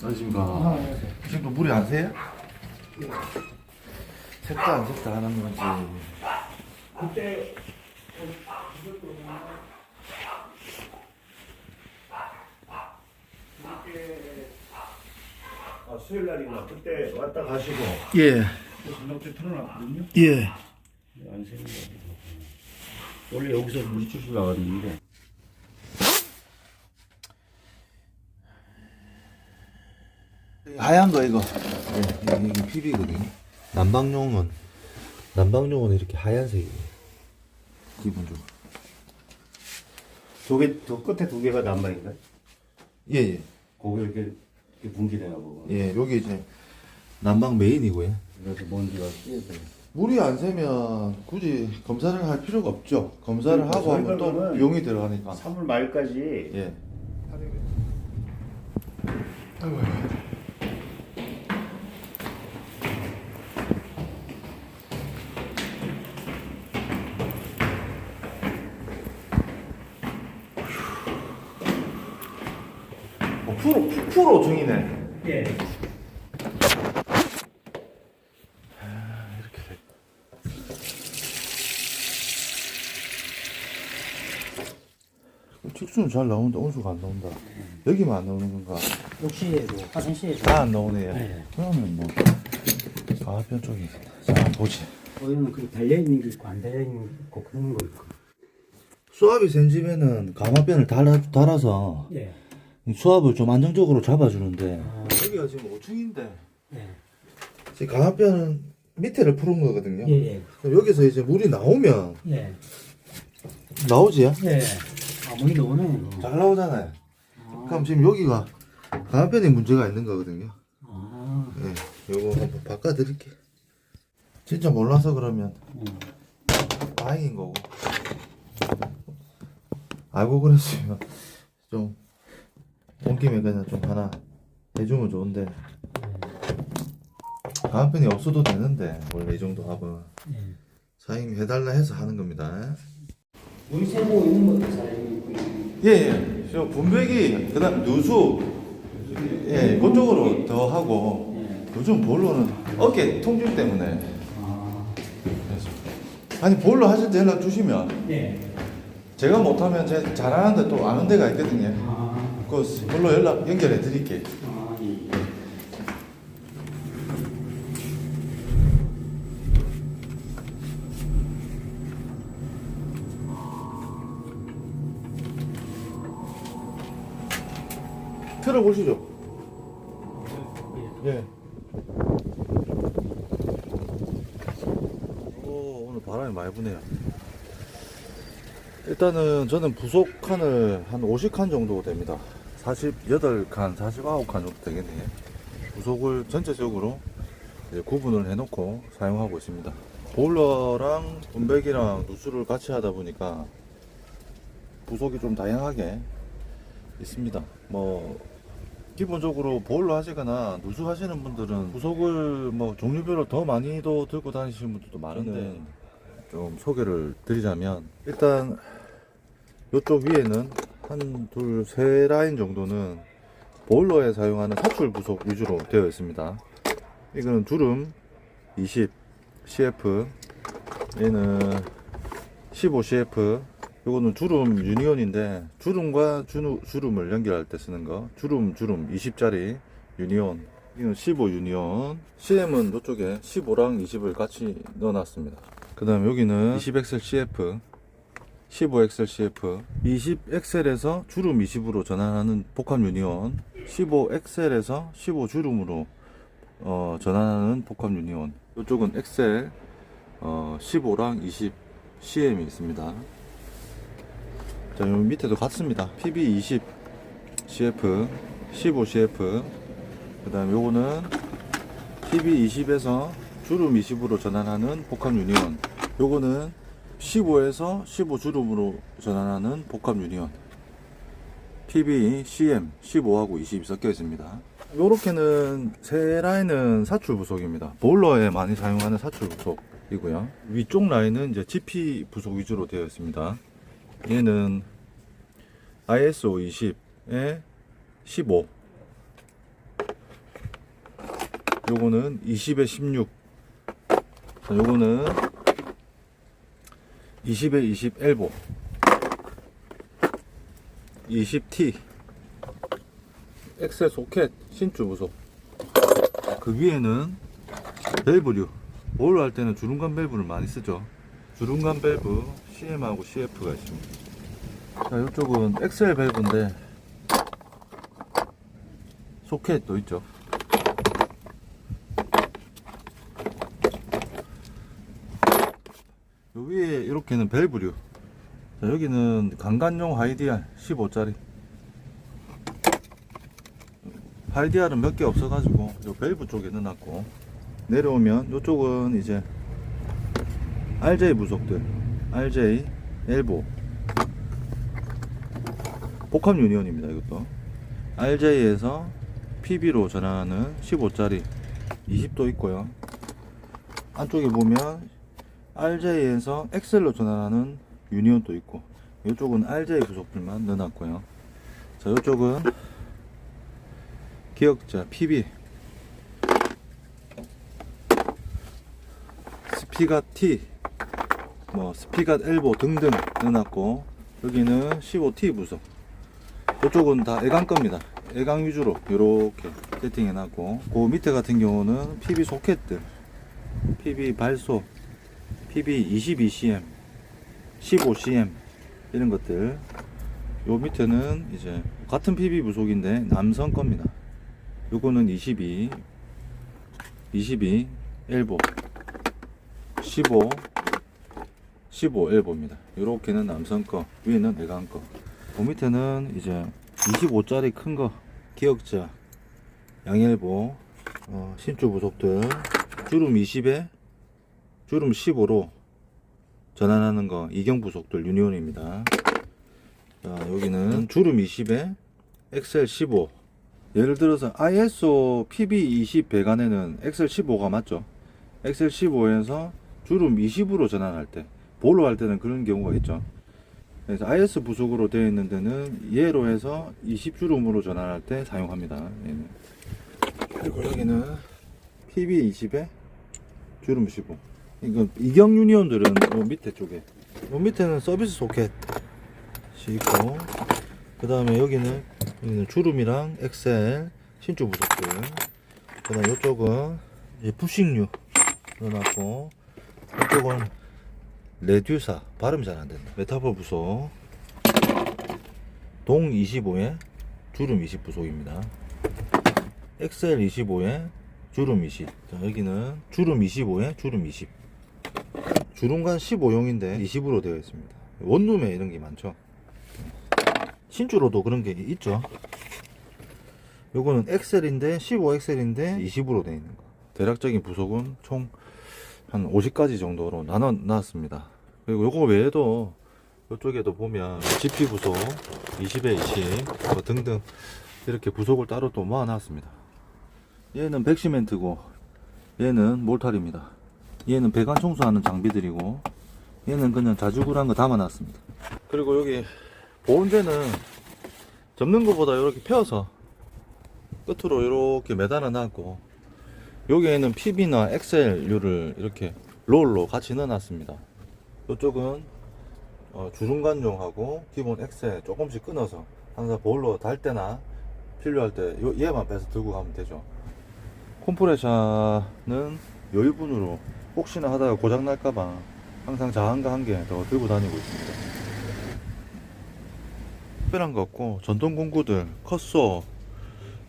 안녕하십니까. 아, 지금도 물이 안 새요? 샜다 안 샜다 하는 건지 그때 아, 수요일 날이구나. 그때 왔다 가시고. 예 전력제 틀어놨거든요. 예. 안 새는 거. 원래 여기서 물이 쭉쭉 나왔는데. 하얀 거 이거. 예, 이게 PB거든요. 난방용은 난방용은 이렇게 하얀색이에요. 기본적으로. 두 개, 두 끝에 두 개가 난방인가요? 예 예. 거기 이렇게, 이렇게 분기되나 보고. 예, 여기 이제 난방 메인이고요. 그래서 먼지가 끼어서. 물이 안 새면 굳이 검사를 할 필요가 없죠. 검사를 그러니까 하고 하면 또 비용이 들어가니까. 3월 말까지. 예. 어, 프로 프로 중이네. 예. 이렇게 돼. 직수는 잘 나온다. 온수가 안 나온다. 여기만 안 나오는 건가? 욕실에도 화장실에도. 다 안 나오네요. 네. 그러면 뭐 가변 쪽이 자 보지. 거기는 그 달려있는 게 있고 안 달려있는 게 있고 그런 거 있고. 수압이 센 집에는 가마변을 달아, 달아서 예. 수압을 좀 안정적으로 잡아주는데 아, 여기가 지금 5층인데 예. 지금 가마변은 밑에를 푸른 거거든요. 예, 예. 그럼 여기서 이제 물이 나오면 예. 나오지요? 예. 아, 물이 나오네. 잘 나오잖아요. 아, 그럼 지금 여기가 가마변에 문제가 있는 거거든요. 아, 네, 요거 한번 바꿔드릴게요. 진짜 몰라서 그러면 음. 다행인 거고. 알고 그랬으면 좀, 온 김에 그냥 좀 하나 해주면 좋은데. 가만편이 없어도 되는데, 원래 이 정도 합은. 예. 사장님이 해달라 해서 하는 겁니다. 물 새고 있는 것도 있고. 예, 예. 저 분배기, 그 다음 누수, 예, 그쪽으로 더 하고, 예. 요즘 볼로는 어깨 통증 때문에. 아, 그래서. 아니, 볼로 하실 때 연락 주시면, 예. 제가 못하면 제 잘하는데 또 아는 데가 있거든요. 아, 그 볼로 연락 연결해 드릴게요. 아, 예. 틀어보시죠. 예. 오, 오늘 바람이 많이 부네요. 일단은 저는 부속 칸을 한 50칸 정도 됩니다. 48칸, 49칸 정도 되겠네요. 부속을 전체적으로 구분을 해놓고 사용하고 있습니다. 보일러랑 분배기랑 누수를 같이 하다 보니까 부속이 좀 다양하게 있습니다. 뭐 기본적으로 보일러 하시거나 누수 하시는 분들은 부속을 뭐 종류별로 더 많이도 들고 다니시는 분들도 많은데 좀 소개를 드리자면 일단 이쪽 위에는 한 둘 세 라인 정도는 보일러에 사용하는 사출 부속 위주로 되어 있습니다. 이거는 두름 20 CF 얘는 15 CF. 요거는 주름 유니온인데 주름과 주루, 주름을 연결할 때 쓰는 거. 주름 주름 20짜리 유니온. 이건 15 유니온. CM은 이쪽에 15랑 20을 같이 넣어놨습니다. 그 다음 여기는 20XL CF 15XL CF 20XL에서 주름 20으로 전환하는 복합 유니온 15XL에서 15 주름으로 어, 전환하는 복합 유니온 이쪽은 XL 어, 15랑 20 CM이 있습니다 자, 요 밑에도 같습니다. PB20 CF, 15 CF. 그 다음 요거는 PB20에서 주름 20으로 전환하는 복합 유니온. 요거는 15에서 15 주름으로 전환하는 복합 유니온. PB, CM, 15하고 20이 섞여 있습니다. 요렇게는 세 라인은 사출 부속입니다. 보일러에 많이 사용하는 사출 부속이고요. 위쪽 라인은 이제 GP 부속 위주로 되어 있습니다. 얘는 ISO 20에 15 요거는 20에 16. 자, 요거는 20에 20 엘보. 20T. 엑셀 소켓 신주 부속. 그 위에는 밸브류. 볼로 할 때는 주름감 밸브를 많이 쓰죠. 주름감 밸브 CM하고 CF가 있습니다. 자, 이쪽은 엑셀 밸브인데 소켓도 있죠. 요 위에 이렇게는 밸브류. 자, 여기는 강간용 하이디알 15짜리. 하이디알은 몇 개 없어가지고 요 밸브 쪽에 넣어놨고 내려오면 이쪽은 이제 RJ 부속들, RJ 엘보 복합 유니온입니다. 이것도 RJ에서 PB로 전환하는 15짜리 20도 있고요. 안쪽에 보면 RJ에서 엑셀로 전환하는 유니온도 있고 이쪽은 RJ 부속들만 넣어놨고요. 자, 이쪽은 기억자 PB 스피가 T 뭐 스피가 엘보 등등 넣어놨고 여기는 15T 부속. 이쪽은 다 애강 겁니다. 애강 위주로 이렇게 세팅해 놨고 그 밑에 같은 경우는 PB 소켓들 PB 발소 PB 22cm 15cm 이런 것들. 요 밑에는 이제 같은 PB 부속인데 남성 겁니다. 요거는 22 22 엘보 15 15 엘보입니다. 요렇게는 남성 거 위에는 애강 거그 밑에는 이제 25짜리 큰 거 기억자 양엘보 어, 신주 부속들. 주름 20에 주름 15로 전환하는 거 이경 부속들 유니온입니다. 자 여기는 주름 20에 엑셀 15 예를 들어서 ISO PB20 배관에는 엑셀 15가 맞죠? 엑셀 15에서 주름 20으로 전환할 때 볼로 할 때는 그런 경우가 있죠. 그래서 IS 부속으로 되어 있는 데는 얘로 해서 20주름으로 전환할 때 사용합니다. 얘는. 그리고 여기는 PB20에 주름 15 이거 이경 유니온들은 요 밑에 쪽에. 요 밑에는 서비스 소켓이 있고 그 다음에 여기는, 여기는 주름이랑 엑셀 신주 부속들. 그 다음 이쪽은 이제 푸싱류 넣어놨고 이쪽은 레듀사 발음 잘 안된다. 메타볼 부속. 동 25에 주름 20 부속입니다. 엑셀 25에 주름 20 자, 여기는 주름 25에 주름 20 주름간 15용인데 20으로 되어 있습니다. 원룸에 이런 게 많죠. 신주로도 그런 게 있죠. 요거는 엑셀인데 15 엑셀인데 20으로 되어 있는 거. 대략적인 부속은 총 한 50가지 정도로 나눠 놨습니다. 그리고 요거 외에도 이쪽에도 보면 GP 부속 20에 20 뭐 등등 이렇게 부속을 따로 또 모아 놨습니다. 얘는 백시멘트고 얘는 몰탈입니다 얘는 배관 청소하는 장비들이고 얘는 그냥 자주구란 거 담아 놨습니다. 그리고 여기 보온재는 접는 것보다 이렇게 펴서 끝으로 이렇게 매달아 놨고 여기에는 PB나 엑셀류를 이렇게 롤로 같이 넣어 놨습니다. 이쪽은 어, 주름관용하고 기본 엑셀 조금씩 끊어서 항상 볼로 달 때나 필요할 때 요- 얘만 빼서 들고 가면 되죠. 콤프레셔는 여유분으로 혹시나 하다가 고장 날까봐 항상 자한가 한 개 더 들고 다니고 있습니다. 특별한 거 없고 전동 공구들 컷소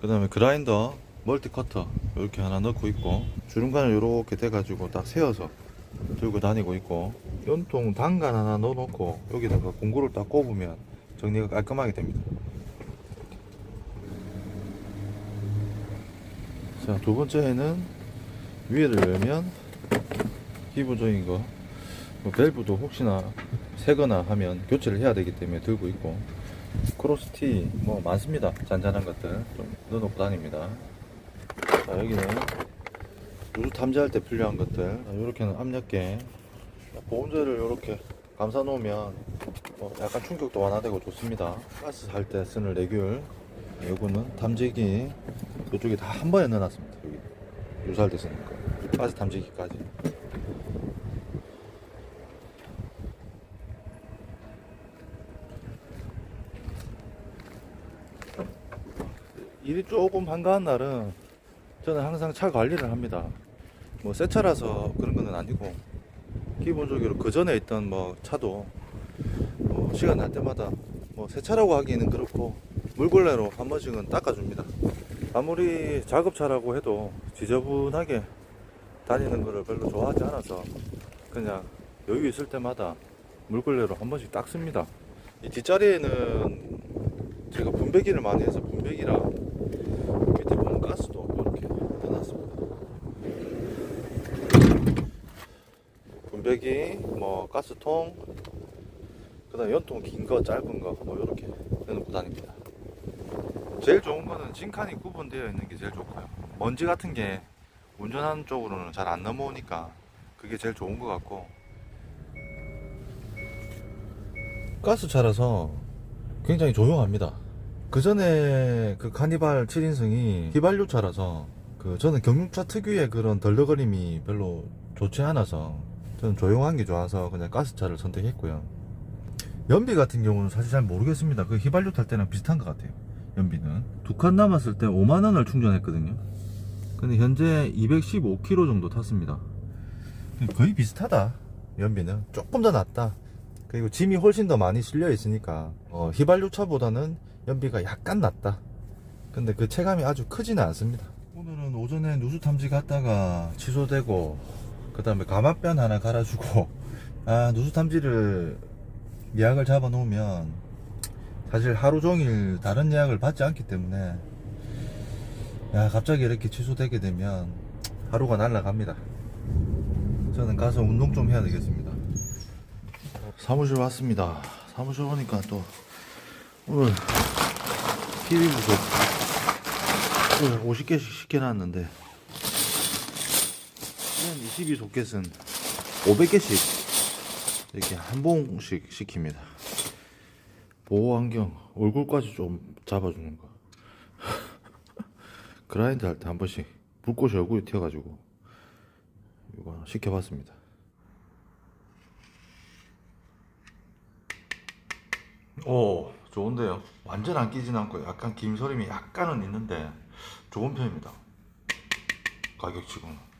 그 다음에 그라인더 멀티 커터 이렇게 하나 넣고 있고 주름관을 이렇게 돼가지고 딱 세워서 들고 다니고 있고 연통 단간 하나 넣어놓고 여기다가 공구를 딱 꼽으면 정리가 깔끔하게 됩니다. 자 두 번째는 위에를 열면 기본적인 거 뭐 밸브도 혹시나 새거나 하면 교체를 해야 되기 때문에 들고 있고 크로스티 뭐 많습니다. 잔잔한 것들 좀 넣어놓고 다닙니다. 자 여기는 누수 탐지할 때 필요한 것들. 이렇게는 압력계. 보온재를 이렇게 감싸 놓으면 뭐 약간 충격도 완화되고 좋습니다. 가스 살 때 쓰는 레귤 요거는 탐지기 이쪽에 다 한 번에 넣어놨습니다 여기 유살됐으니까 가스 탐지기까지 일이 조금 한가한 날은 저는 항상 차 관리를 합니다. 뭐 새 차라서 그런 거는 아니고 기본적으로 그 전에 있던 뭐 차도 뭐 시간 날 때마다 뭐 새 차라고 하기는 그렇고 물걸레로 한 번씩은 닦아줍니다. 아무리 작업차라고 해도 지저분하게 다니는 거를 별로 좋아하지 않아서 그냥 여유 있을 때마다 물걸레로 한 번씩 닦습니다. 이 뒷자리에는 제가 분배기를 많이 해서 분배기라 밑에 보면 가스도 이렇게 해놨습니다. 분배기, 뭐 가스통, 그다음 연통 긴 거, 짧은 거, 뭐 이렇게 해놓고 다닙니다. 제일 좋은 거는 진칸이 구분되어 있는 게 제일 좋고요. 먼지 같은 게 운전하는 쪽으로는 잘 안 넘어오니까 그게 제일 좋은 것 같고 가스차라서 굉장히 조용합니다. 그 전에 그 카니발 7인승이 휘발유 차라서 그 저는 경유차 특유의 그런 덜덜거림이 별로 좋지 않아서 저는 조용한 게 좋아서 그냥 가스차를 선택했고요. 연비 같은 경우는 사실 잘 모르겠습니다. 그 휘발유 탈 때랑 비슷한 것 같아요. 연비는 두 칸 남았을 때 5만 원을 충전했거든요. 근데 현재 215km 정도 탔습니다. 거의 비슷하다. 연비는 조금 더 낫다. 그리고 짐이 훨씬 더 많이 실려 있으니까 어, 휘발유 차보다는 연비가 약간 낫다. 근데 그 체감이 아주 크지는 않습니다. 오늘은 오전에 누수 탐지 갔다가 취소되고 그 다음에 가마변 하나 갈아주고 아 누수 탐지를 예약을 잡아 놓으면 사실 하루 종일 다른 예약을 받지 않기 때문에 야 갑자기 이렇게 취소되게 되면 하루가 날라갑니다. 저는 가서 운동 좀 해야 되겠습니다. 사무실 왔습니다. 사무실 오니까 또 오늘 TV 부족 오늘 50개씩 시켜놨는데 22소켓은 500개씩 이렇게 한 봉씩 시킵니다. 보호 안경 얼굴까지 좀 잡아주는 거. 그라인드 할 때 한 번씩 불꽃이 얼굴에 튀어가지고 이거 시켜봤습니다. 오 좋은데요. 완전 안 끼진 않고 약간 김서림이 약간은 있는데 좋은 편입니다. 가격치고는.